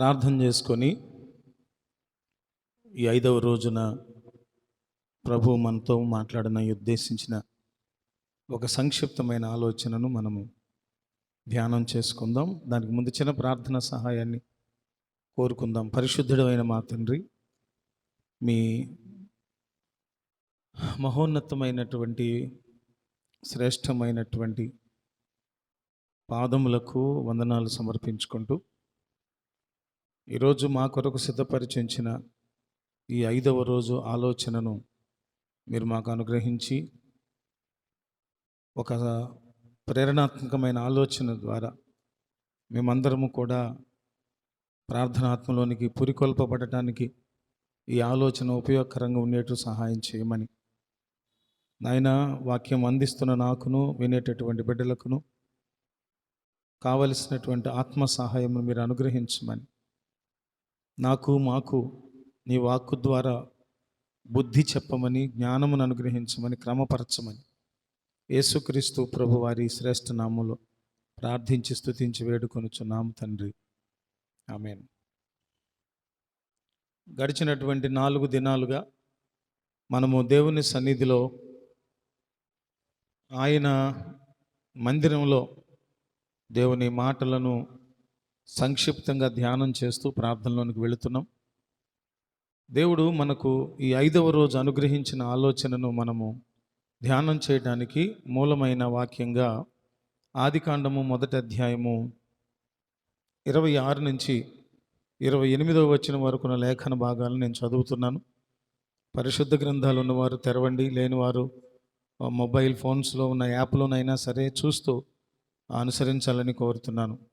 ప్రార్థన చేసుకొని ఈ ఐదవ రోజున ప్రభు మనతో మాట్లాడిన ఉద్దేశించిన ఒక సంక్షిప్తమైన ఆలోచనను మనము ధ్యానం చేసుకుందాం. దానికి ముందు చిన్న ప్రార్థన సహాయాన్ని కోరుకుందాం. పరిశుద్ధుడైన మా తండ్రి మీ మహోన్నతమైనటువంటి శ్రేష్టమైనటువంటి పాదములకు వందనాలు సమర్పించుకుంటూ ఈరోజు మా కొరకు సిద్ధపరిచించిన ఈ ఐదవ రోజు ఆలోచనను మీరు మాకు అనుగ్రహించి ఒక ప్రేరణాత్మకమైన ఆలోచన ద్వారా మేమందరము కూడా ప్రార్థనాత్మలోనికి పురికొల్పబడటానికి ఈ ఆలోచన ఉపయోగకరంగా ఉండేట్టు సహాయం చేయమని. నాయన వాక్యం అందిస్తున్న నాకును వినేటటువంటి బిడ్డలకును కావలసినటువంటి ఆత్మ సహాయం మీరు అనుగ్రహించమని. నాకు మాకు నీ వాక్కు ద్వారా బుద్ధి చెప్పమని జ్ఞానమును అనుగ్రహించమని క్రమపరచమని యేసుక్రీస్తు ప్రభు వారి శ్రేష్ఠ నామములో ప్రార్థించి స్థుతించి వేడుకొనుచున్నాము తండ్రి. ఆమెను. గడిచినటువంటి నాలుగు దినాలుగా మనము దేవుని సన్నిధిలో ఆయన మందిరంలో దేవుని మాటలను సంక్షిప్తంగా ధ్యానం చేస్తూ ప్రార్థనలోనికి వెళుతున్నాం. దేవుడు మనకు ఈ ఐదవ రోజు అనుగ్రహించిన ఆలోచనను మనము ధ్యానం చేయడానికి మూలమైన వాక్యంగా ఆదికాండము మొదటి అధ్యాయము ఇరవై ఆరు నుంచి ఇరవై ఎనిమిదవ వచ్చిన వరకున్న లేఖన భాగాలను నేను చదువుతున్నాను. పరిశుద్ధ గ్రంథాలు ఉన్నవారు తెరవండి లేనివారు మొబైల్ ఫోన్స్లో ఉన్న యాప్లోనైనా సరే చూస్తూ అనుసరించాలని కోరుతున్నాను.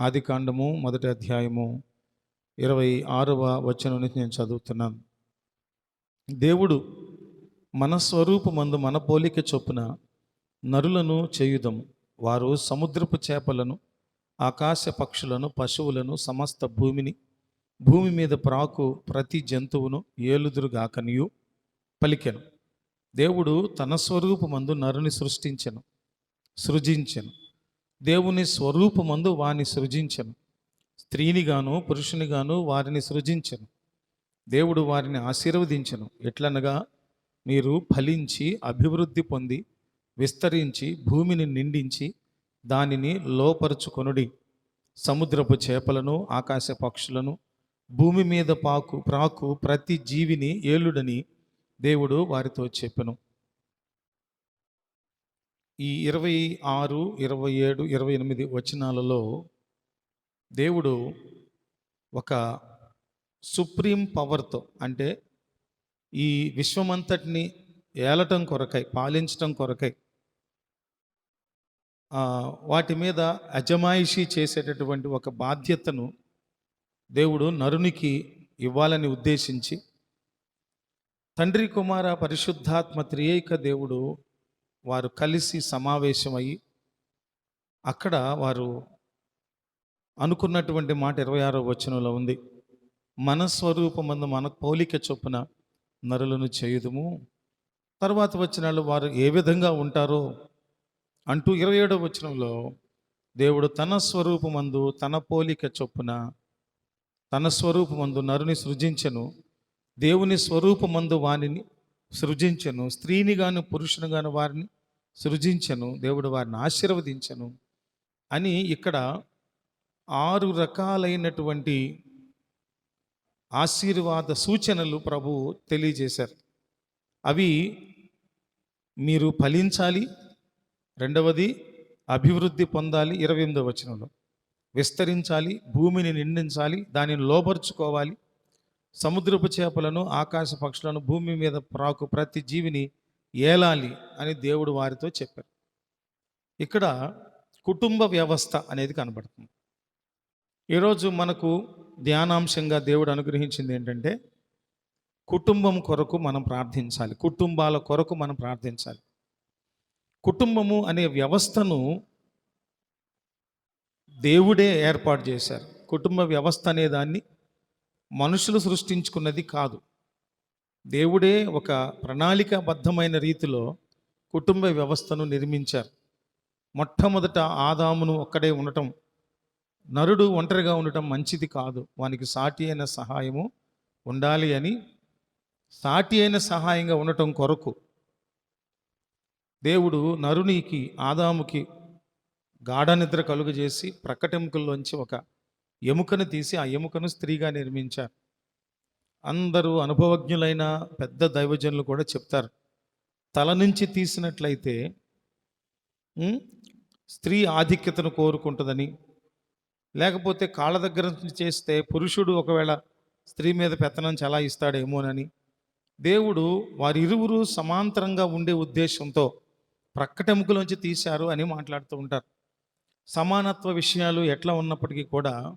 ఆది కాండము మొదటి అధ్యాయము ఇరవై ఆరవ వచనం నుంచి నేను చదువుతున్నాను. దేవుడు మన స్వరూపమందు మన పోలిక చొప్పున నరులను చేయుదము. వారు సముద్రపు చేపలను ఆకాశ పక్షులను పశువులను సమస్త భూమిని భూమి మీద ప్రాకు ప్రతి జంతువును ఏలుదురుగాకనియు పలికెను. దేవుడు తన స్వరూపమందు నరుని సృష్టించెను సృజించెను. దేవుని స్వరూపమందు వాని సృజించను. స్త్రీనిగాను పురుషునిగాను వారిని సృజించెను. దేవుడు వారిని ఆశీర్వదించెను. ఎట్లనగా మీరు ఫలించి అభివృద్ధి పొంది విస్తరించి భూమిని నిండించి దానిని లోపరుచుకొనుడి. సముద్రపు చేపలను ఆకాశ పక్షులను భూమి మీద పాకు ప్రాకు ప్రతి జీవిని ఏలుడని దేవుడు వారితో చెప్పెను. ఈ ఇరవై ఆరు ఇరవై ఏడు ఇరవై ఎనిమిది వచనాలలో దేవుడు ఒక సుప్రీం పవర్తో అంటే ఈ విశ్వమంతటిని ఏలటం కొరకై పాలించటం కొరకై వాటి మీద అజమాయిషీ చేసేటటువంటి ఒక బాధ్యతను దేవుడు నరునికి ఇవ్వాలని ఉద్దేశించి తండ్రి కుమార పరిశుద్ధాత్మ త్రియేక దేవుడు వారు కలిసి సమావేశమయ్యి అక్కడ వారు అనుకున్నటువంటి మాట ఇరవై ఆరో వచనంలో ఉంది. మన స్వరూపమందు మన పోలిక చొప్పున నరులను చేయుదుము. తర్వాత వచ్చిన వారు ఏ విధంగా ఉంటారో అంటూ ఇరవై ఏడవ వచనంలో దేవుడు తన స్వరూపమందు తన పోలిక చొప్పున తన స్వరూపమందు నరుని సృజించెను. దేవుని స్వరూపమందు వానిని సృజించను. స్త్రీని గాను పురుషుని గాను వారిని సృజించను. దేవుడు వారిని ఆశీర్వదించను అని ఇక్కడ ఆరు రకాలైనటువంటి ఆశీర్వాద సూచనలు ప్రభు తెలియజేశారు. అవి మీరు ఫలించాలి. రెండవది అభివృద్ధి పొందాలి. ఇరవై ఎనిమిదవ వచనంలో విస్తరించాలి. భూమిని నిండించాలి. దానిని లోపరుచుకోవాలి సముద్రపు చేపలను ఆకాశ పక్షులను భూమి మీద ప్రాకు ప్రతి జీవిని ఏలాలి అని దేవుడు వారితో చెప్పారు. ఇక్కడ కుటుంబ వ్యవస్థ అనేది కనబడుతుంది. ఈరోజు మనకు ధ్యానాంశంగా దేవుడు అనుగ్రహించింది ఏంటంటే కుటుంబం కొరకు మనం ప్రార్థించాలి. కుటుంబాల కొరకు మనం ప్రార్థించాలి. కుటుంబము అనే వ్యవస్థను దేవుడే ఏర్పాటు చేశారు. కుటుంబ వ్యవస్థ అనే దాన్ని మనుషులు సృష్టించుకున్నది కాదు. దేవుడే ఒక ప్రణాళికాబద్ధమైన రీతిలో కుటుంబ వ్యవస్థను నిర్మించారు. మొట్టమొదట ఆదామును ఒక్కడే ఉండటం నరుడు ఒంటరిగా ఉండటం మంచిది కాదు. వానికి సాటి అయిన సహాయము ఉండాలి అని సాటి అయిన సహాయంగా ఉండటం కొరకు దేవుడు నరునికి ఆదాముకి గాఢ నిద్ర కలుగజేసి ప్రక్కటెముకల్లోంచి ఒక ఎముకను తీసి ఆ ఎముకను స్త్రీగా నిర్మించారు. అందరూ అనుభవజ్ఞులైన పెద్ద దైవజనులు కూడా చెప్తారు. తల నుంచి తీసినట్లయితే స్త్రీ ఆధిక్యతను కోరుకుంటుందని. లేకపోతే కాళ్ళ దగ్గర నుంచి చేస్తే పురుషుడు ఒకవేళ స్త్రీ మీద పెత్తనం చలాయిస్తాడేమోనని. దేవుడు వారిరువురు సమాంతరంగా ఉండే ఉద్దేశంతో ప్రక్కటెముకలోంచి తీశారు అని మాట్లాడుతూ ఉంటారు. సమానత్వ విషయాలు ఎట్లా ఉన్నప్పటికీ కూడా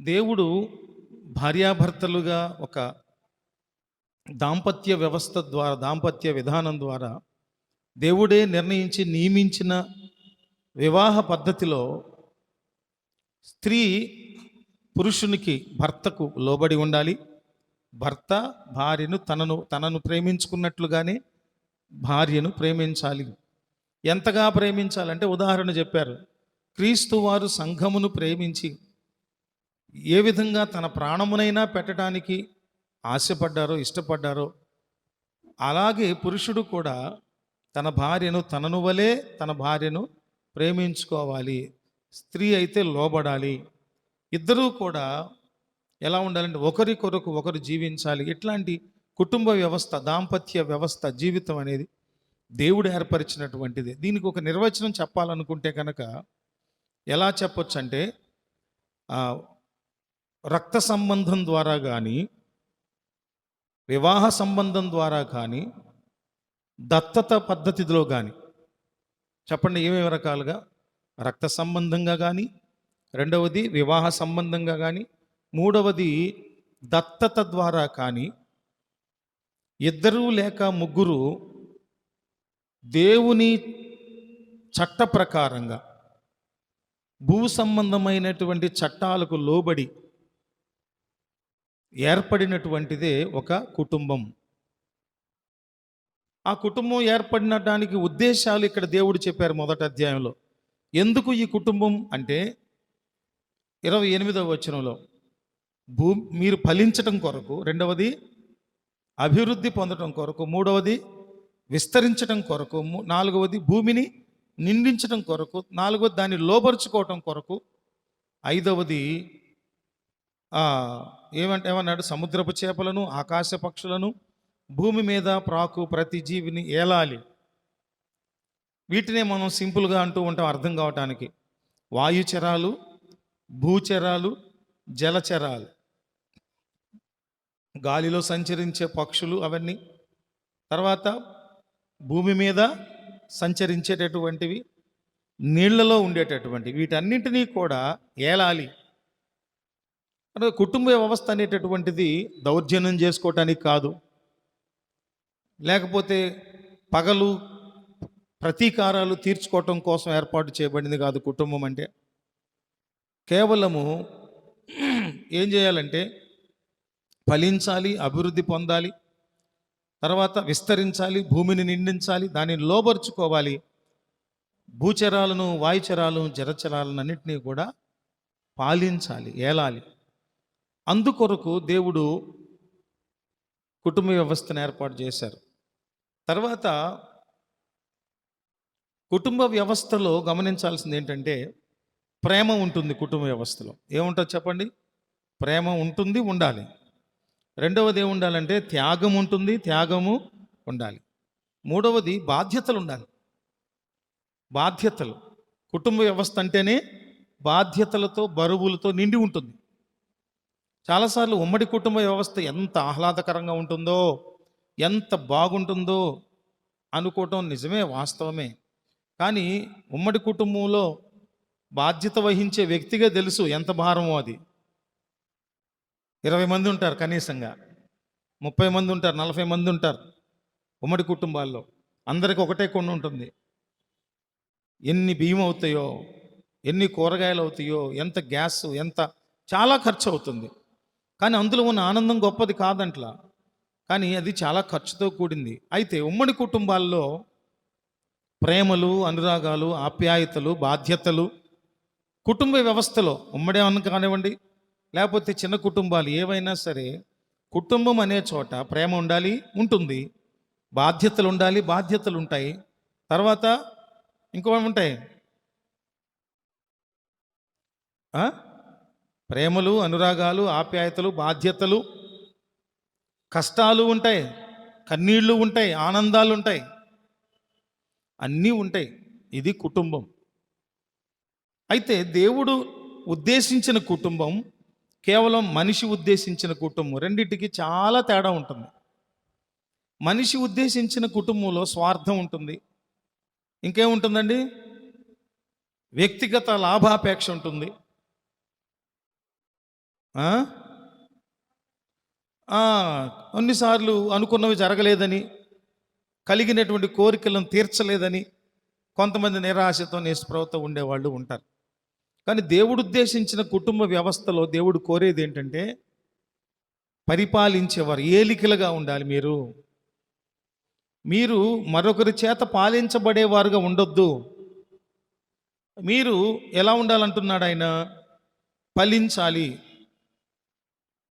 దేవుడు భార్యాభర్తలుగా ఒక దాంపత్య వ్యవస్థ ద్వారా దాంపత్య విధానం ద్వారా దేవుడే నిర్ణయించి నియమించిన వివాహ పద్ధతిలో స్త్రీ పురుషునికి భర్తకు లోబడి ఉండాలి. భర్త భార్యను తనను తనను ప్రేమించుకున్నట్లుగానే భార్యను ప్రేమించాలి. ఎంతగా ప్రేమించాలంటే ఉదాహరణ చెప్పారు. క్రీస్తు వారు సంఘమును ప్రేమించి ఏ విధంగా తన ప్రాణమునైనా పెట్టడానికి ఆశపడ్డారో ఇష్టపడ్డారో అలాగే పురుషుడు కూడా తన భార్యను తనను వలే తన భార్యను ప్రేమించుకోవాలి. స్త్రీ అయితే లోబడాలి. ఇద్దరూ కూడా ఎలా ఉండాలంటే ఒకరి కొరకు ఒకరు జీవించాలి. ఇట్లాంటి కుటుంబ వ్యవస్థ దాంపత్య వ్యవస్థ జీవితం అనేది దేవుడు ఏర్పరిచినటువంటిది. దీనికి ఒక నిర్వచనం చెప్పాలనుకుంటే కనుక ఎలా చెప్పొచ్చు అంటే రక్త సంబంధం ద్వారా కానీ వివాహ సంబంధం ద్వారా కానీ దత్తత పద్ధతిలో కానీ చెప్పండి ఏమేమి రకాలుగా? రక్త సంబంధంగా కానీ రెండవది వివాహ సంబంధంగా కానీ మూడవది దత్తత ద్వారా కానీ ఇద్దరు లేక ముగ్గురు దేవుని చట్ట ప్రకారంగా భూ సంబంధమైనటువంటి చట్టాలకు లోబడి ఏర్పడినటువంటిదే ఒక కుటుంబం. ఆ కుటుంబం ఏర్పడినడానికి ఉద్దేశాలు ఇక్కడ దేవుడు చెప్పారు మొదటి అధ్యాయంలో. ఎందుకు ఈ కుటుంబం అంటే ఇరవై ఎనిమిదవ వచనంలో భూ మీరు ఫలించటం కొరకు రెండవది అభివృద్ధి పొందటం కొరకు మూడవది విస్తరించటం కొరకు నాలుగవది భూమిని నిండించటం కొరకు నాలుగవది దాన్ని లోపరుచుకోవటం కొరకు ఐదవది ఏమంటే ఏమన్నాడు? సముద్రపు చేపలను ఆకాశ పక్షులను భూమి మీద ప్రాకు ప్రతి జీవిని ఏలాలి. వీటినే మనం సింపుల్గా అంటూ ఉంటాం అర్థం కావటానికి. వాయుచరాలు భూచరాలు జలచరాలు. గాలిలో సంచరించే పక్షులు అవన్నీ. తర్వాత భూమి మీద సంచరించేటటువంటివి నీళ్ళలో ఉండేటటువంటి వీటన్నింటినీ కూడా ఏలాలి. కనుక కుటుంబ వ్యవస్థ అనేటటువంటిది దౌర్జన్యం చేసుకోవటానికి కాదు. లేకపోతే పగలు ప్రతీకారాలు తీర్చుకోవటం కోసం ఏర్పాటు చేయబడింది కాదు కుటుంబం అంటే. కేవలము ఏం చేయాలంటే ఫలించాలి అభివృద్ధి పొందాలి తర్వాత విస్తరించాలి భూమిని నిండించాలి దానిని లోబరుచుకోవాలి. భూచరాలను వాయుచరాలను జలచరాలను అన్నింటినీ కూడా పాలించాలి ఏలాలి. అందుకొరకు దేవుడు కుటుంబ వ్యవస్థను ఏర్పాటు చేశారు. తర్వాత కుటుంబ వ్యవస్థలో గమనించాల్సింది ఏంటంటే ప్రేమ ఉంటుంది కుటుంబ వ్యవస్థలో. ఏముంటుంది చెప్పండి? ప్రేమ ఉంటుంది ఉండాలి. రెండవది ఏముండాలంటే త్యాగం ఉంటుంది త్యాగము ఉండాలి. మూడవది బాధ్యతలు ఉండాలి. బాధ్యతలు. కుటుంబ వ్యవస్థ అంటేనే బాధ్యతలతో బరువులతో నిండి ఉంటుంది. చాలాసార్లు ఉమ్మడి కుటుంబ వ్యవస్థ ఎంత ఆహ్లాదకరంగా ఉంటుందో ఎంత బాగుంటుందో అనుకోవటం నిజమే వాస్తవమే. కానీ ఉమ్మడి కుటుంబంలో బాధ్యత వహించే వ్యక్తిగా తెలుసు ఎంత భారమో అది. ఇరవై మంది ఉంటారు కనీసంగా. ముప్పై మంది ఉంటారు నలభై మంది ఉంటారు ఉమ్మడి కుటుంబాల్లో. అందరికి ఒకటే కొండ ఉంటుంది. ఎన్ని బియ్యం అవుతాయో ఎన్ని కూరగాయలు అవుతాయో ఎంత గ్యాస్ ఎంత చాలా ఖర్చు అవుతుంది. కానీ అందులో ఉన్న ఆనందం గొప్పది కాదంట్లా. కానీ అది చాలా ఖర్చుతో కూడింది. అయితే ఉమ్మడి కుటుంబాల్లో ప్రేమలు అనురాగాలు ఆప్యాయతలు బాధ్యతలు కుటుంబ వ్యవస్థలో ఉమ్మడి అన్న కానివ్వండి లేకపోతే చిన్న కుటుంబాలు ఏవైనా సరే కుటుంబం అనే చోట ప్రేమ ఉండాలి ఉంటుంది. బాధ్యతలు ఉండాలి బాధ్యతలు ఉంటాయి. తర్వాత ఇంకో ఉంటాయి ప్రేమలు అనురాగాలు ఆప్యాయతలు బాధ్యతలు కష్టాలు ఉంటాయి కన్నీళ్ళు ఉంటాయి ఆనందాలు ఉంటాయి. అన్నీ ఉంటాయి. ఇది కుటుంబం. అయితే దేవుడు ఉద్దేశించిన కుటుంబం కేవలం మనిషి ఉద్దేశించిన కుటుంబం రెండింటికి చాలా తేడా ఉంటుంది. మనిషి ఉద్దేశించిన కుటుంబంలో స్వార్థం ఉంటుంది. ఇంకేముంటుందండి? వ్యక్తిగత లాభాపేక్ష ఉంటుంది. కొన్నిసార్లు అనుకున్నవి జరగలేదని కలిగినటువంటి కోరికలను తీర్చలేదని కొంతమంది నిరాశతో నిస్పృహత ఉండేవాళ్ళు ఉంటారు. కానీ దేవుడు ఉద్దేశించిన కుటుంబ వ్యవస్థలో దేవుడు కోరేది ఏంటంటే పరిపాలించేవారు ఏలికలుగా ఉండాలి మీరు. మీరు మరొకరి చేత పాలించబడేవారుగా ఉండొద్దు. మీరు ఎలా ఉండాలంటున్నాడు ఆయన? ఫలించాలి.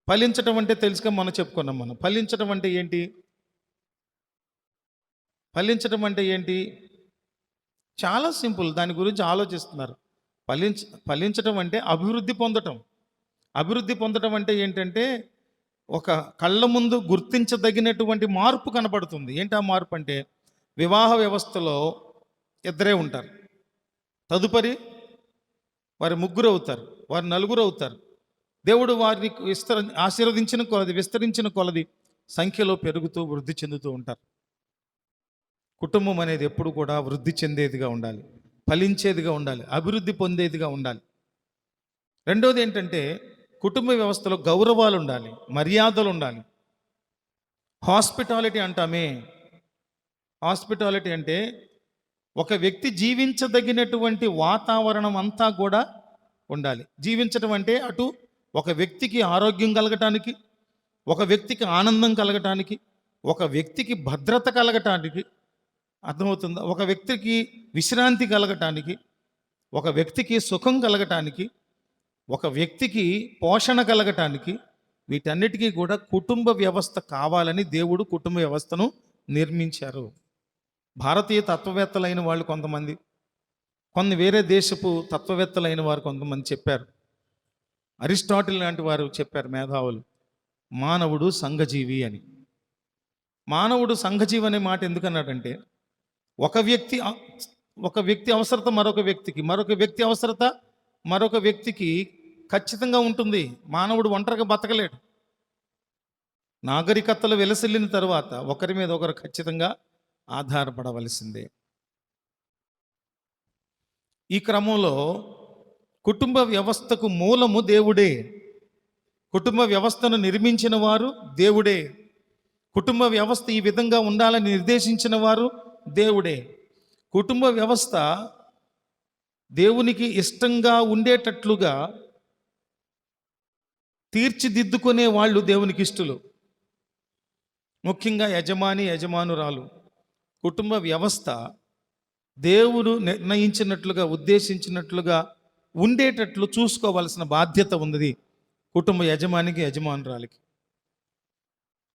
ఫలించటం అంటే తెలుసుగా మనం చెప్పుకున్నాం మనం. ఫలించటం అంటే ఏంటి? ఫలించటం అంటే ఏంటి? చాలా సింపుల్. దాని గురించి ఆలోచిస్తున్నారు. ఫలించ ఫలించటం అంటే అభివృద్ధి పొందటం. అభివృద్ధి పొందటం అంటే ఏంటంటే ఒక కళ్ళ ముందు గుర్తించదగినటువంటి మార్పు కనపడుతుంది. ఏంటి ఆ మార్పు అంటే? వివాహ వ్యవస్థలో ఇద్దరే ఉంటారు. తదుపరి వారి ముగ్గురు అవుతారు. వారు నలుగురు అవుతారు. దేవుడు వారిని విస్తర ఆశీర్వదించిన కొలది విస్తరించిన కొలది సంఖ్యలో పెరుగుతూ వృద్ధి చెందుతూ ఉంటారు. కుటుంబం అనేది ఎప్పుడు కూడా వృద్ధి చెందేదిగా ఉండాలి. ఫలించేదిగా ఉండాలి. అభివృద్ధి పొందేదిగా ఉండాలి. రెండోది ఏంటంటే కుటుంబ వ్యవస్థలో గౌరవాలు ఉండాలి మర్యాదలు ఉండాలి హాస్పిటాలిటీ అంటామే. హాస్పిటాలిటీ అంటే ఒక వ్యక్తి జీవించదగినటువంటి వాతావరణం అంతా కూడా ఉండాలి. జీవించడం అంటే అటు ఒక వ్యక్తికి ఆరోగ్యం కలగటానికి ఒక వ్యక్తికి ఆనందం కలగటానికి ఒక వ్యక్తికి భద్రత కలగటానికి అర్థమవుతుందా? ఒక వ్యక్తికి విశ్రాంతి కలగటానికి ఒక వ్యక్తికి సుఖం కలగటానికి ఒక వ్యక్తికి పోషణ కలగటానికి వీటన్నిటికీ కూడా కుటుంబ వ్యవస్థ కావాలని దేవుడు కుటుంబ వ్యవస్థను నిర్మించారు. భారతీయ తత్వవేత్తలైన వాళ్ళు కొంతమంది కొన్ని వేరే దేశపు తత్వవేత్తలైన వారు కొంతమంది చెప్పారు. అరిస్టాటిల్ లాంటి వారు చెప్పారు మేధావులు మానవుడు సంఘజీవి అని. మానవుడు సంఘజీవి అనే మాట ఎందుకన్నాడంటే ఒక వ్యక్తి ఒక వ్యక్తి అవసరత మరొక వ్యక్తికి మరొక వ్యక్తి అవసరత మరొక వ్యక్తికి ఖచ్చితంగా ఉంటుంది. మానవుడు ఒంటరిగా బతకలేడు. నాగరికతలు వెలసిల్లిన తర్వాత ఒకరి మీద ఒకరు ఖచ్చితంగా ఆధారపడవలసిందే. ఈ క్రమంలో కుటుంబ వ్యవస్థకు మూలము దేవుడే. కుటుంబ వ్యవస్థను నిర్మించిన వారు దేవుడే. కుటుంబ వ్యవస్థ ఈ విధంగా ఉండాలని నిర్దేశించిన వారు దేవుడే. కుటుంబ వ్యవస్థ దేవునికి ఇష్టంగా ఉండేటట్లుగా తీర్చిదిద్దుకునే వాళ్ళు దేవునికి ఇష్టలు ముఖ్యంగా యజమాని యజమానురాలు. కుటుంబ వ్యవస్థ దేవుడు నిర్ణయించినట్లుగా ఉద్దేశించినట్లుగా ఉండేటట్లు చూసుకోవాల్సిన బాధ్యత ఉంది కుటుంబ యజమానికి యజమానురాలికి.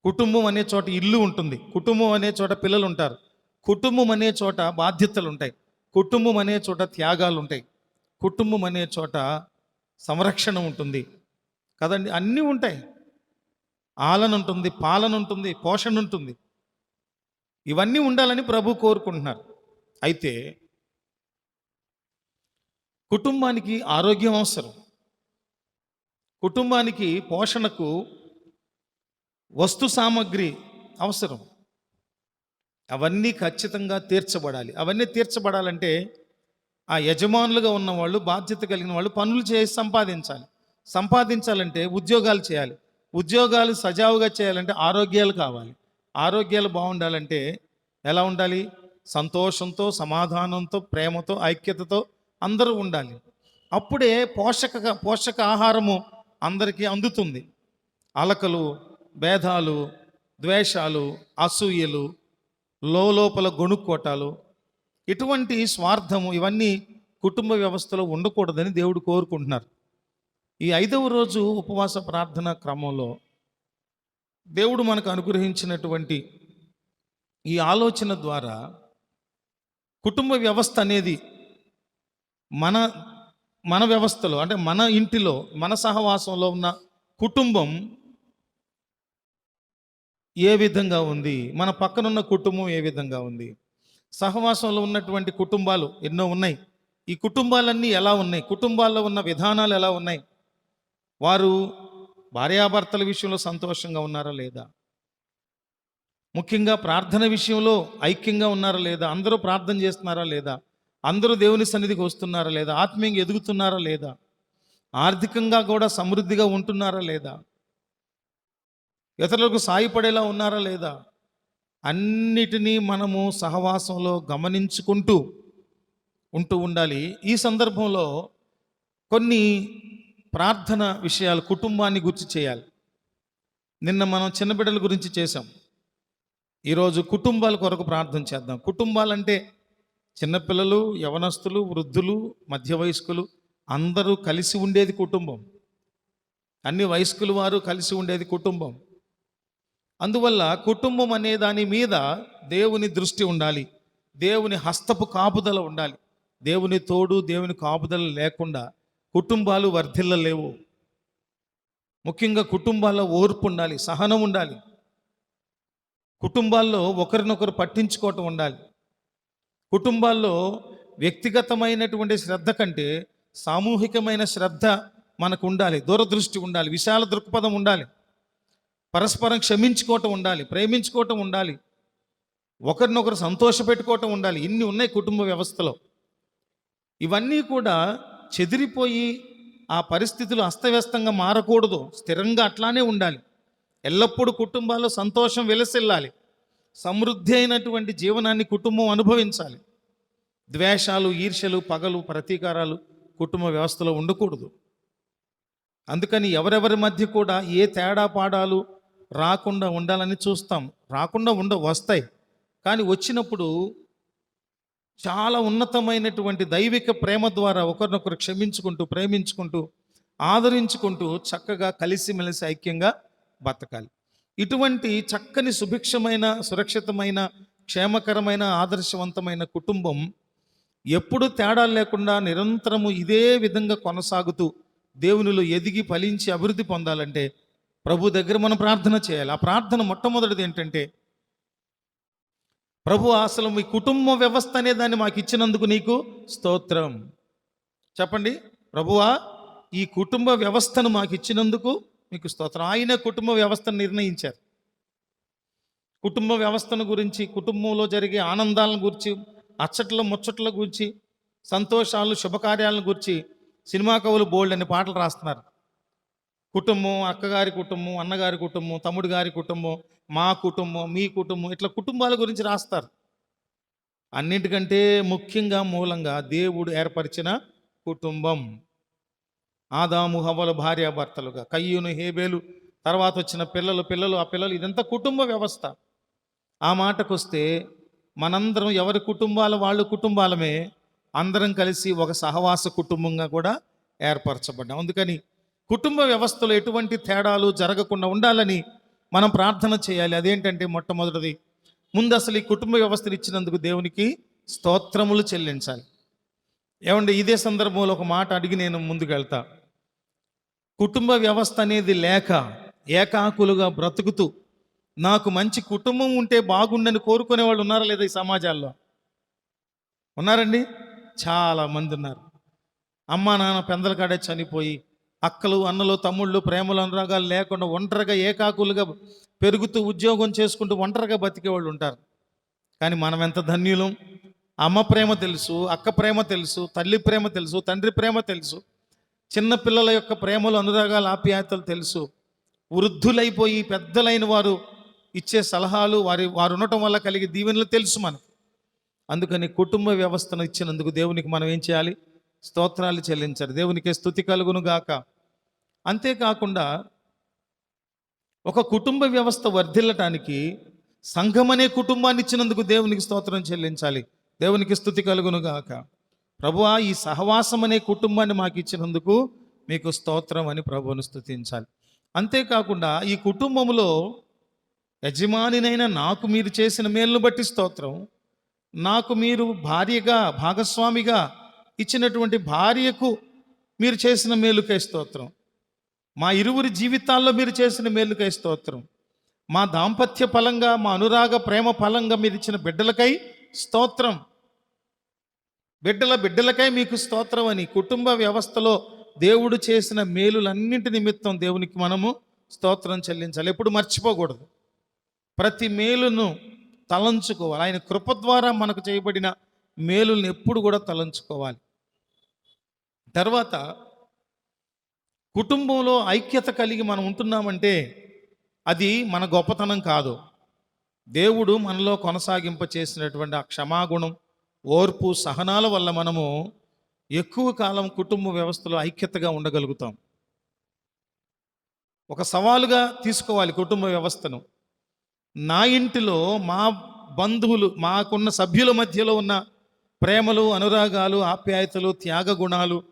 కుటుంబం అనే చోట ఇల్లు ఉంటుంది. కుటుంబం అనే చోట పిల్లలు ఉంటారు. కుటుంబం అనే చోట బాధ్యతలు ఉంటాయి. కుటుంబం అనే చోట త్యాగాలు ఉంటాయి. కుటుంబం అనే చోట సంరక్షణ ఉంటుంది. కదండి? అన్నీ ఉంటాయి. ఆలన ఉంటుంది పాలన ఉంటుంది పోషణ ఉంటుంది. ఇవన్నీ ఉండాలని ప్రభు కోరుకుంటున్నారు. అయితే కుటుంబానికి ఆరోగ్యం అవసరం. కుటుంబానికి పోషణకు వస్తు సామాగ్రి అవసరం. అవన్నీ ఖచ్చితంగా తీర్చబడాలి. అవన్నీ తీర్చబడాలంటే ఆ యజమానులుగా ఉన్న వాళ్ళు బాధ్యత కలిగిన వాళ్ళు పనులు చేసి సంపాదించాలి. సంపాదించాలంటే ఉద్యోగాలు చేయాలి. ఉద్యోగాలు సజావుగా చేయాలంటే ఆరోగ్యాలు కావాలి. ఆరోగ్యాలు బాగుండాలంటే ఎలా ఉండాలి? సంతోషంతో సమాధానంతో ప్రేమతో ఐక్యతతో అందరూ ఉండాలి. అప్పుడే పోషక పోషక ఆహారము అందరికీ అందుతుంది. అలకలు భేదాలు ద్వేషాలు అసూయలు లోపల గొణుక్కోటాలు ఇటువంటి స్వార్థము ఇవన్నీ కుటుంబ వ్యవస్థలో ఉండకూడదని దేవుడు కోరుకుంటున్నారు. ఈ ఐదవ రోజు ఉపవాస ప్రార్థన క్రమంలో దేవుడు మనకు అనుగ్రహించినటువంటి ఈ ఆలోచన ద్వారా కుటుంబ వ్యవస్థ అనేది మన మన వ్యవస్థలో అంటే మన ఇంటిలో మన సహవాసంలో ఉన్న కుటుంబం ఏ విధంగా ఉంది? మన పక్కనున్న కుటుంబం ఏ విధంగా ఉంది? సహవాసంలో ఉన్నటువంటి కుటుంబాలు ఎన్నో ఉన్నాయి. ఈ కుటుంబాలన్నీ ఎలా ఉన్నాయి? కుటుంబాల్లో ఉన్న విధానాలు ఎలా ఉన్నాయి? వారు భార్యాభర్తల విషయంలో సంతోషంగా ఉన్నారా లేదా? ముఖ్యంగా ప్రార్థన విషయంలో ఐక్యంగా ఉన్నారా లేదా? అందరూ ప్రార్థన చేస్తున్నారా లేదా? అందరూ దేవుని సన్నిధికి వస్తున్నారా లేదా? ఆత్మీయంగా ఎదుగుతున్నారా లేదా? ఆర్థికంగా కూడా సమృద్ధిగా ఉంటున్నారా లేదా? ఇతరులకు సాయపడేలా ఉన్నారా లేదా? అన్నిటినీ మనము సహవాసంలో గమనించుకుంటూ ఉంటూ ఉండాలి. ఈ సందర్భంలో కొన్ని ప్రార్థన విషయాలు కుటుంబాన్ని గుర్తు చేయాలి. నిన్న మనం చిన్న బిడ్డల గురించి చేసాం ఈరోజు కుటుంబాల కొరకు ప్రార్థన చేద్దాం. కుటుంబాలంటే చిన్నపిల్లలు యవనస్తులు వృద్ధులు మధ్య వయస్కులు అందరూ కలిసి ఉండేది కుటుంబం. అన్ని వయస్కులు వారు కలిసి ఉండేది కుటుంబం. అందువల్ల కుటుంబం అనే దాని మీద దేవుని దృష్టి ఉండాలి. దేవుని హస్తపు కాపుదల ఉండాలి. దేవుని తోడు దేవుని కాపుదల లేకుండా కుటుంబాలు వర్ధిల్లలేవు. ముఖ్యంగా కుటుంబాల్లో ఓర్పు ఉండాలి సహనం ఉండాలి. కుటుంబాల్లో ఒకరినొకరు పట్టించుకోవటం ఉండాలి. కుటుంబాల్లో వ్యక్తిగతమైనటువంటి శ్రద్ధ కంటే సామూహికమైన శ్రద్ధ మనకు ఉండాలి దూరదృష్టి ఉండాలి విశాల దృక్పథం ఉండాలి పరస్పరం క్షమించుకోవటం ఉండాలి ప్రేమించుకోవటం ఉండాలి ఒకరినొకరు సంతోష పెట్టుకోవటం ఉండాలి ఇన్ని ఉన్నాయి కుటుంబ వ్యవస్థలో. ఇవన్నీ కూడా చెదిరిపోయి ఆ పరిస్థితులు అస్తవ్యస్తంగా మారకూడదు స్థిరంగా అట్లానే ఉండాలి. ఎల్లప్పుడూ కుటుంబాల్లో సంతోషం వెలసిల్లాలి. సమృద్ధి అయినటువంటి జీవనాన్ని కుటుంబం అనుభవించాలి. ద్వేషాలు ఈర్ష్యలు పగలు ప్రతీకారాలు కుటుంబ వ్యవస్థలో ఉండకూడదు. అందుకని ఎవరెవరి మధ్య కూడా ఏ తేడా పాడాలు రాకుండా ఉండాలని చూస్తాం. రాకుండా ఉండ వస్తాయి. కానీ వచ్చినప్పుడు చాలా ఉన్నతమైనటువంటి దైవిక ప్రేమ ద్వారా ఒకరినొకరు క్షమించుకుంటూ ప్రేమించుకుంటూ ఆదరించుకుంటూ చక్కగా కలిసిమెలిసి ఐక్యంగా బతకాలి. ఇటువంటి చక్కని సుభిక్షమైన సురక్షితమైన క్షేమకరమైన ఆదర్శవంతమైన కుటుంబం ఎప్పుడు తేడా లేకుండా నిరంతరము ఇదే విధంగా కొనసాగుతూ దేవునిలో ఎదిగి ఫలించి అభివృద్ధి పొందాలంటే ప్రభు దగ్గర మనం ప్రార్థన చేయాలి. ఆ ప్రార్థన మొట్టమొదటిది ఏంటంటే ప్రభు అసలు మీ కుటుంబ వ్యవస్థ అనే దాన్ని మాకు ఇచ్చినందుకు నీకు స్తోత్రం. చెప్పండి ప్రభువా ఈ కుటుంబ వ్యవస్థను మాకు ఇచ్చినందుకు మీకు స్తోత్రం. ఆయనే కుటుంబ వ్యవస్థను నిర్ణయించారు. కుటుంబ వ్యవస్థను గురించి కుటుంబంలో జరిగే ఆనందాలను గురించి అచ్చట్ల ముచ్చట్ల గురించి సంతోషాలు శుభకార్యాలను గురించి సినిమా కవులు బోల్డ్ అనే పాటలు రాస్తున్నారు. కుటుంబం అక్కగారి కుటుంబం అన్నగారి కుటుంబం తమ్ముడు గారి కుటుంబం మా కుటుంబం మీ కుటుంబం ఇట్లా కుటుంబాల గురించి రాస్తారు. అన్నిటికంటే ముఖ్యంగా మూలంగా దేవుడు ఏర్పరిచిన కుటుంబం. ఆదాము హవల భార్యాభర్తలుగా కయ్యూను హేబేలు తర్వాత వచ్చిన పిల్లలు పిల్లలు ఆ పిల్లలు ఇదంతా కుటుంబ వ్యవస్థ. ఆ మాటకొస్తే మనందరం ఎవరి కుటుంబాలు వాళ్ళ కుటుంబాలమే అందరం కలిసి ఒక సహవాస కుటుంబంగా కూడా ఏర్పరచబడ్డాం. అందుకని కుటుంబ వ్యవస్థలో ఎటువంటి తేడాలు జరగకుండా ఉండాలని మనం ప్రార్థన చేయాలి. అదేంటంటే మొట్టమొదటిది ముందు అసలు ఈ కుటుంబ వ్యవస్థను ఇచ్చినందుకు దేవునికి స్తోత్రములు చెల్లించాలి. ఏమంటే ఇదే సందర్భంలో ఒక మాట అడిగి నేను ముందుకెళ్తా. కుటుంబ వ్యవస్థ అనేది లేక ఏకాకులుగా బ్రతుకుతూ నాకు మంచి కుటుంబం ఉంటే బాగుండని కోరుకునే వాళ్ళు ఉన్నారా లేదా ఈ సమాజాల్లో? ఉన్నారండి? చాలా మంది ఉన్నారు. అమ్మా నాన్న పెందల కాడే చనిపోయి అక్కలు అన్నలు తమ్ముళ్ళు ప్రేమలు అనురాగాలు లేకుండా ఒంటరిగా ఏకాకులుగా పెరుగుతూ ఉద్యోగం చేసుకుంటూ ఒంటరిగా బతికే వాళ్ళు ఉంటారు. కానీ మనం ఎంత ధన్యులం? అమ్మ ప్రేమ తెలుసు అక్క ప్రేమ తెలుసు తల్లి ప్రేమ తెలుసు తండ్రి ప్రేమ తెలుసు. చిన్నపిల్లల యొక్క ప్రేమలు అనురాగాలు ఆప్యాయతలు తెలుసు. వృద్ధులైపోయి పెద్దలైన వారు ఇచ్చే సలహాలు వారి వారు ఉండటం వల్ల కలిగే దీవెనలు తెలుసు మనకు. అందుకని కుటుంబ వ్యవస్థను ఇచ్చినందుకు దేవునికి మనం ఏం చేయాలి? స్తోత్రాలు చెల్లించాలి. దేవునికి స్థుతి కలుగును గాక. అంతేకాకుండా ఒక కుటుంబ వ్యవస్థ వర్ధిల్లటానికి సంఘం అనే కుటుంబాన్ని ఇచ్చినందుకు దేవునికి స్తోత్రం చెల్లించాలి. దేవునికి స్థుతి కలుగును గాక. ప్రభువా ఈ సహవాసం అనే కుటుంబాన్ని మాకు ఇచ్చినందుకు మీకు స్తోత్రం అని ప్రభువును స్తుతించాలి. అంతేకాకుండా ఈ కుటుంబంలో యజమానినైన నాకు మీరు చేసిన మేలును బట్టి స్తోత్రం నాకు మీరు భార్యగా భాగస్వామిగా ఇచ్చినటువంటి భార్యకు మీరు చేసిన మేలుకై స్తోత్రం మా ఇరువురి జీవితాల్లో మీరు చేసిన మేలుకై స్తోత్రం మా దాంపత్య ఫలంగా మా అనురాగ ప్రేమ ఫలంగా మీరు ఇచ్చిన బిడ్డలకై స్తోత్రం. బిడ్డల బిడ్డలకై మీకు స్తోత్రం అని కుటుంబ వ్యవస్థలో దేవుడు చేసిన మేలులన్నింటి నిమిత్తం దేవునికి మనము స్తోత్రం చెల్లించాలి. ఎప్పుడు మర్చిపోకూడదు. ప్రతి మేలును తలంచుకోవాలి. ఆయన కృప ద్వారా మనకు చేయబడిన మేలుల్ని ఎప్పుడు కూడా తలంచుకోవాలి. తర్వాత కుటుంబంలో ఐక్యత కలిగి మనం ఉంటున్నామంటే అది మన గొప్పతనం కాదు. దేవుడు మనలో కొనసాగింప చేసినటువంటి ఆ క్షమాగుణం ఓర్పు సహనాల వల్ల మనము ఎక్కువ కాలం కుటుంబ వ్యవస్థలో ఐక్యతగా ఉండగలుగుతాం. ఒక సవాలుగా తీసుకోవాలి కుటుంబ వ్యవస్థను. నా ఇంటిలో మా బంధువులు మాకున్న సభ్యుల మధ్యలో ఉన్న ప్రేమలు అనురాగాలు ఆప్యాయతలు త్యాగ గుణాలు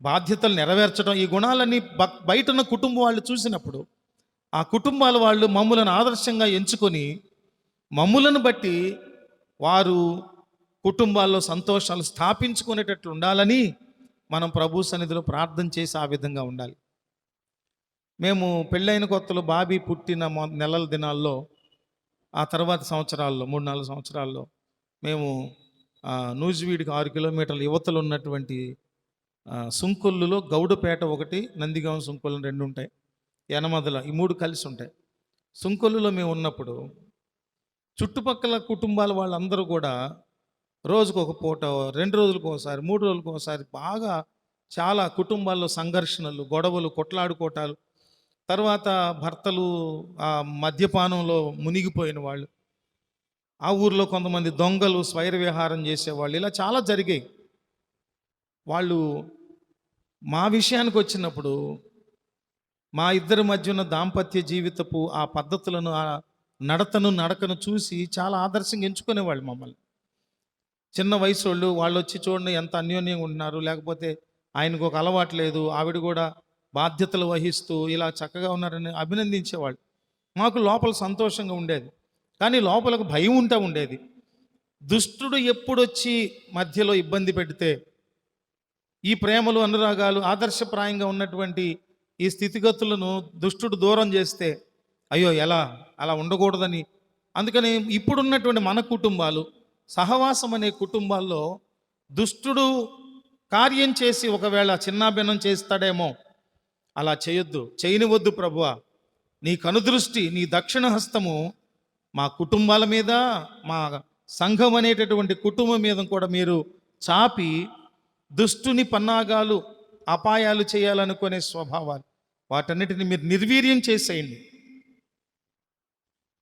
బాధ్యతలు నెరవేర్చడం ఈ గుణాలన్నీ బ- బయట ఉన్న కుటుంబం వాళ్ళు చూసినప్పుడు ఆ కుటుంబాల వాళ్ళు మమ్ములను ఆదర్శంగా ఎంచుకొని మమ్ములను బట్టి వారు కుటుంబాల్లో సంతోషాలు స్థాపించుకునేటట్లు ఉండాలని మనం ప్రభు సన్నిధిలో ప్రార్థన చేసి ఆ విధంగా ఉండాలి. మేము పెళ్ళైన కొత్తలో బాబీ పుట్టిన నెలల దినాల్లో ఆ తర్వాత సంవత్సరాల్లో మూడు నాలుగు సంవత్సరాల్లో మేము నూజివీడికి ఆరు కిలోమీటర్ల యువతలు ఉన్నటువంటి ఆ, గౌడపేట ఒకటి నందిగాం సుంకొల్లు రెండు ఉంటాయి. యనమదల ఈ మూడు కలిసి ఉంటాయి. సుంకొల్లులో మేము ఉన్నప్పుడు చుట్టుపక్కల కుటుంబాల వాళ్ళందరూ కూడా రోజుకు ఒక పూట రెండు రోజులకు ఒకసారి మూడు రోజులకు ఒకసారి బాగా చాలా కుటుంబాల్లో సంఘర్షణలు గొడవలు కొట్లాడుకోటాలు. తర్వాత భర్తలు ఆ మద్యపానంలో మునిగిపోయిన వాళ్ళు. ఆ ఊర్లో కొంతమంది దొంగలు స్వైర విహారం చేసేవాళ్ళు ఇలా చాలా జరిగాయి. వాళ్ళు మా విషయానికి వచ్చినప్పుడు మా ఇద్దరి మధ్య ఉన్న దాంపత్య జీవితపు ఆ పద్ధతులను ఆ నడతను నడకను చూసి చాలా ఆదర్శంగా ఎంచుకునేవాళ్ళు మమ్మల్ని. చిన్న వయసు వాళ్ళు వాళ్ళు వచ్చి చూడండి ఎంత అన్యోన్యంగా ఉంటున్నారు. లేకపోతే ఆయనకు ఒక అలవాటు లేదు. ఆవిడ కూడా బాధ్యతలు వహిస్తూ ఇలా చక్కగా ఉన్నారని అభినందించేవాళ్ళు. మాకు లోపల సంతోషంగా ఉండేది. కానీ లోపలకు భయం ఉంటా ఉండేది. దుష్టుడు ఎప్పుడొచ్చి మధ్యలో ఇబ్బంది పెడితే ఈ ప్రేమలు అనురాగాలు ఆదర్శప్రాయంగా ఉన్నటువంటి ఈ స్థితిగతులను దుష్టుడు దూరం చేస్తే అయ్యో ఎలా? అలా ఉండకూడదని. అందుకని ఇప్పుడున్నటువంటి మన కుటుంబాలు సహవాసం అనే కుటుంబాల్లో దుష్టుడు కార్యం చేసి ఒకవేళ చిన్నాభిన్నం చేస్తాడేమో అలా చేయొద్దు చేయనివద్దు ప్రభువ. నీ కనుదృష్టి నీ దక్షిణ హస్తము మా కుటుంబాల మీద మా సంఘం అనేటటువంటి కుటుంబం మీద కూడా మీరు చాపి దుష్టుని పన్నాగాలు అపాయాలు చేయాలనుకునే స్వభావాలు వాటన్నిటిని మీరు నిర్వీర్యం చేసేయండి.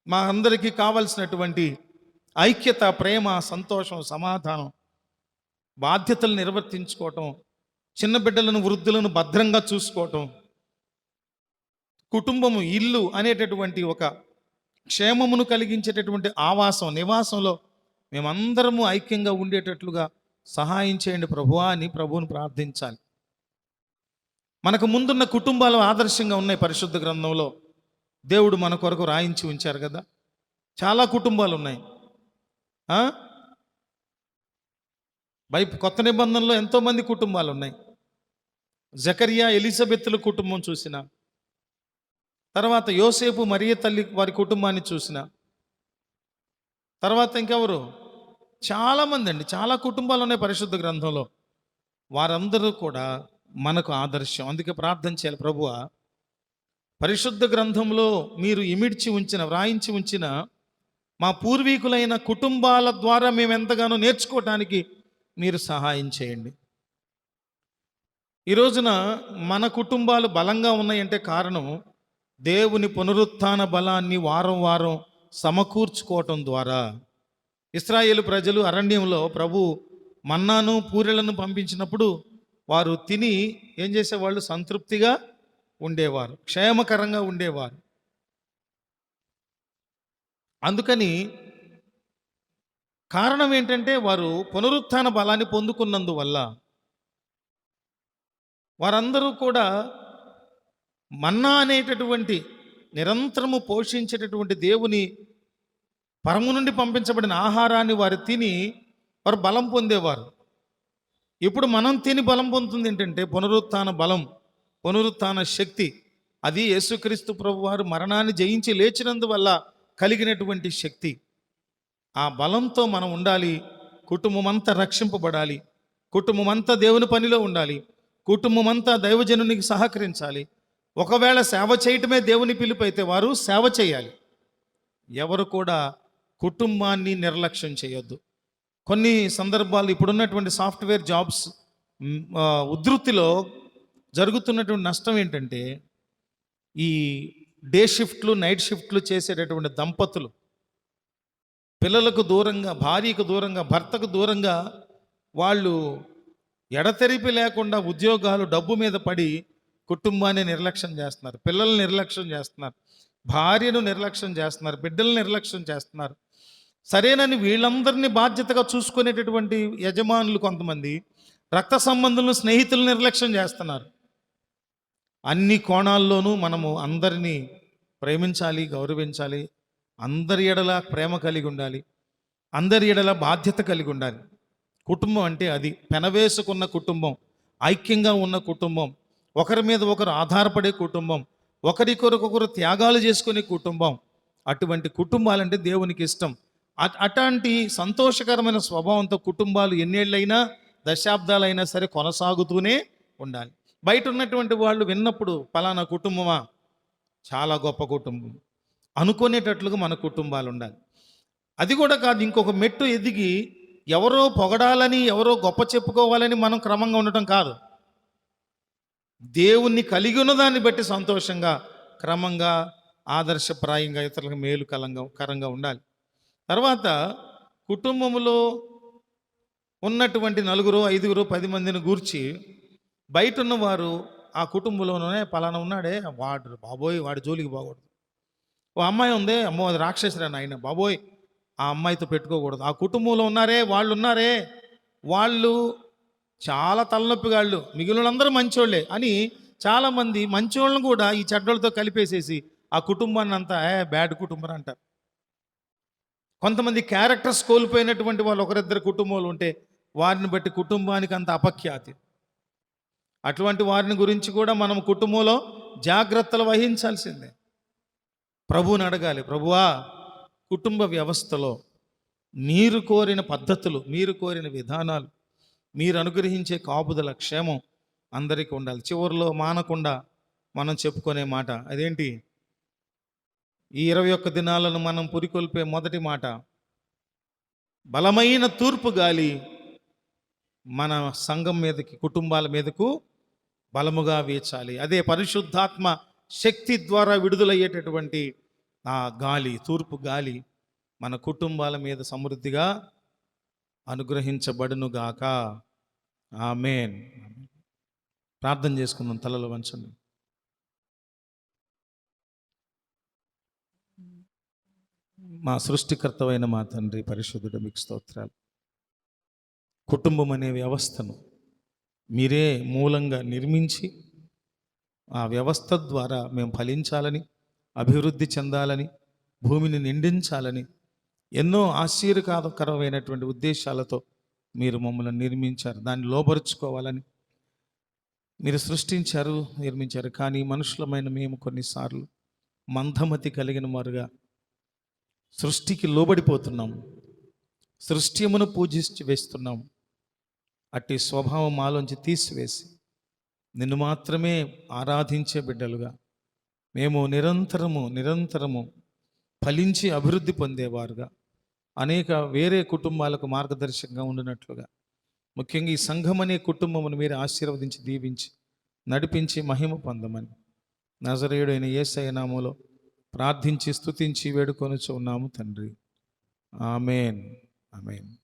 మా అందరికీ కావలసినటువంటి ఐక్యత ప్రేమ సంతోషం సమాధానం బాధ్యతలు నిర్వర్తించుకోవటం చిన్న బిడ్డలను వృద్ధులను భద్రంగా చూసుకోవటం కుటుంబము ఇల్లు అనేటటువంటి ఒక క్షేమమును కలిగించేటటువంటి ఆవాసం నివాసంలో మేమందరము ఐక్యంగా ఉండేటట్లుగా సహాయం చేయండి ప్రభువా అని ప్రభువును ప్రార్థించాలి. మనకు ముందున్న కుటుంబాలు ఆదర్శంగా ఉన్నాయి పరిశుద్ధ గ్రంథంలో. దేవుడు మన కొరకు రాయించి ఉంచారు కదా. చాలా కుటుంబాలు ఉన్నాయి. బై కొత్త నిబంధనలో ఎంతోమంది కుటుంబాలు ఉన్నాయి. జకరియా ఎలిజబెత్తుల కుటుంబం చూసిన తర్వాత యోసేపు మరియ తల్లి వారి కుటుంబాన్ని చూసిన తర్వాత ఇంకెవరు? చాలామంది అండి. చాలా కుటుంబాలు ఉన్నాయి పరిశుద్ధ గ్రంథంలో. వారందరూ కూడా మనకు ఆదర్శం. అందుకే ప్రార్థన చేయాలి. ప్రభువ పరిశుద్ధ గ్రంథంలో మీరు ఇమిడ్చి ఉంచిన వ్రాయించి ఉంచిన మా పూర్వీకులైన కుటుంబాల ద్వారా మేము ఎంతగానో నేర్చుకోవటానికి మీరు సహాయం చేయండి. ఈ రోజున మన కుటుంబాలు బలంగా ఉన్నాయంటే కారణం దేవుని పునరుత్థాన బలాన్ని వారం వారం సమకూర్చుకోవటం ద్వారా. ఇస్రాయేల్ ప్రజలు అరణ్యంలో ప్రభు మన్నాను పూరెలను పంపించినప్పుడు వారు తిని ఏం చేసేవాళ్ళు? సంతృప్తిగా ఉండేవారు క్షేమకరంగా ఉండేవారు. అందుకని కారణం ఏంటంటే వారు పునరుత్థాన బలాన్ని పొందుకున్నందువల్ల వారందరూ కూడా మన్నా అనేటటువంటి నిరంతరము పోషించేటటువంటి దేవుని పరము నుండి పంపించబడిన ఆహారాన్ని వారు తిని వారు బలం పొందేవారు. ఇప్పుడు మనం తిని బలం పొందుతుంది ఏంటంటే పునరుత్థాన బలం పునరుత్థాన శక్తి. అది యేసుక్రీస్తు ప్రభు వారు మరణాన్ని జయించి లేచినందువల్ల కలిగినటువంటి శక్తి. ఆ బలంతో మనం ఉండాలి. కుటుంబమంతా రక్షింపబడాలి. కుటుంబమంతా దేవుని పనిలో ఉండాలి. కుటుంబమంతా దైవజనునికి సహకరించాలి. ఒకవేళ సేవ చేయటమే దేవుని పిలుపు అయితే వారు సేవ చేయాలి. ఎవరు కూడా కుటుంబాన్ని నిర్లక్ష్యం చేయొద్దు. కొన్ని సందర్భాలు ఇప్పుడున్నటువంటి సాఫ్ట్వేర్ జాబ్స్ ఉధృతిలో జరుగుతున్నటువంటి నష్టం ఏంటంటే ఈ డే షిఫ్ట్లు నైట్ షిఫ్ట్లు చేసేటటువంటి దంపతులు. పిల్లలకు దూరంగా భార్యకు దూరంగా భర్తకు దూరంగా వాళ్ళు ఎడతెరిపి లేకుండా ఉద్యోగాలు డబ్బు మీద పడి కుటుంబాన్ని నిర్లక్ష్యం చేస్తున్నారు పిల్లల్ని నిర్లక్ష్యం చేస్తున్నారు భార్యను నిర్లక్ష్యం చేస్తున్నారు బిడ్డలను నిర్లక్ష్యం చేస్తున్నారు. సరేనని వీళ్ళందరినీ బాధ్యతగా చూసుకునేటటువంటి యజమానులు కొంతమంది రక్త సంబంధులను స్నేహితులు నిర్లక్ష్యం చేస్తున్నారు. అన్ని కోణాల్లోనూ మనము అందరినీ ప్రేమించాలి గౌరవించాలి. అందరి ఎడల ప్రేమ కలిగి ఉండాలి. అందరి ఎడల బాధ్యత కలిగి ఉండాలి. కుటుంబం అంటే అది. పెనవేసుకున్న కుటుంబం ఐక్యంగా ఉన్న కుటుంబం ఒకరి మీద ఒకరు ఆధారపడే కుటుంబం ఒకరికొరకొకరు త్యాగాలు చేసుకునే కుటుంబం. అటువంటి కుటుంబాలంటే దేవునికి ఇష్టం. అ- అట్లాంటి సంతోషకరమైన స్వభావంతో కుటుంబాలు ఎన్నేళ్ళైనా దశాబ్దాలైనా సరే కొనసాగుతూనే ఉండాలి. బయట ఉన్నటువంటి వాళ్ళు విన్నప్పుడు పలానా కుటుంబమా? చాలా గొప్ప కుటుంబం. అనుకునేటట్లుగా మన కుటుంబాలు ఉండాలి అది కూడా కాదు ఇంకొక మెట్టు ఎదిగి ఎవరో పొగడాలని ఎవరో గొప్ప చెప్పుకోవాలని మనం క్రమంగా ఉండటం కాదు. దేవుణ్ణి కలిగి ఉన్న దాన్ని బట్టి సంతోషంగా క్రమంగా ఆదర్శప్రాయంగా ఇతరులకు మేలు కలంగా కరంగా ఉండాలి. తర్వాత కుటుంబంలో ఉన్నటువంటి నలుగురు ఐదుగురు పది మందిని గూర్చి బయట ఉన్నవారు ఆ కుటుంబంలోనే పలానా ఉన్నాడే వాడు బాబోయ్ వాడి జోలికి పోకూడదు ఓ అమ్మాయి ఉంది అమ్మో అది రాక్షసురా నాయన బాబోయ్ ఆ అమ్మాయితో పెట్టుకోకూడదు. ఆ కుటుంబంలో ఉన్నారే వాళ్ళు ఉన్నారే వాళ్ళు చాలా తలనొప్పి వాళ్ళు మిగిలినందరూ మంచోళ్ళే అని చాలామంది మంచోళ్ళని కూడా ఈ చెడ్డోళ్ళతో కలిపేసేసి ఆ కుటుంబాన్ని అంతా ఏ బ్యాడ్ కుటుంబం అంటారు. కొంతమంది క్యారెక్టర్స్ కోల్పోయినటువంటి వాళ్ళు ఒకరిద్దరు కుటుంబాలు ఉంటే వారిని బట్టి కుటుంబానికి అంత అపఖ్యాతి. అటువంటి వారిని గురించి కూడా మనం కుటుంబంలో జాగ్రత్తలు వహించాల్సిందే. ప్రభువుని అడగాలి ప్రభువా కుటుంబ వ్యవస్థలో మీరు కోరిన పద్ధతులు మీరు కోరిన విధానాలు మీరు అనుగ్రహించే కాపుదల క్షేమం అందరికీ ఉండాలి. చివరిలో మానకుండా మనం చెప్పుకునే మాట అదేంటి? ఈ ఇరవై ఒక్క దినాలను మనం పురికొల్పే మొదటి మాట బలమైన తూర్పు గాలి మన సంఘం మీదకి కుటుంబాల మీదకు బలముగా వీచాలి. అదే పరిశుద్ధాత్మ శక్తి ద్వారా విడుదలయ్యేటటువంటి ఆ గాలి తూర్పు గాలి మన కుటుంబాల మీద సమృద్ధిగా అనుగ్రహించబడునుగాక. ఆమెన్. ప్రార్థన చేసుకుందాం తలలో వంచండి. మా సృష్టికర్తవైన మా తండ్రి పరిశుద్ధుడు మీకు స్తోత్రాలు. కుటుంబం అనే వ్యవస్థను మీరే మూలంగా నిర్మించి ఆ వ్యవస్థ ద్వారా మేము ఫలించాలని అభివృద్ధి చెందాలని భూమిని నిండించాలని ఎన్నో ఆశ్చర్యకరమైనటువంటి ఉద్దేశాలతో మీరు మమ్మల్ని నిర్మించారు. దాన్ని లోపరుచుకోవాలని మీరు సృష్టించారు నిర్మించారు. కానీ మనుషులమైన మేము కొన్నిసార్లు మందమతి కలిగిన వారుగా సృష్టికి లోబడిపోతున్నాం. సృష్టిమును పూజించి వేస్తున్నాం. అట్టి స్వభావం మాలోంచి తీసివేసి నిన్ను మాత్రమే ఆరాధించే బిడ్డలుగా మేము నిరంతరము నిరంతరము ఫలించి అభివృద్ధి పొందేవారుగా. అనేక వేరే కుటుంబాలకు మార్గదర్శకంగా ఉండినట్లుగా. ముఖ్యంగా ఈ సంఘం అనే కుటుంబమును మీరు ఆశీర్వదించి దీవించి నడిపించి మహిమ పొందమని. నజరేయుడైన యేసయ్య నామములో ప్రార్థించి స్తుతించి వేడుకొనుచు ఉన్నాము తండ్రి. ఆమెన్. ఆమెన్.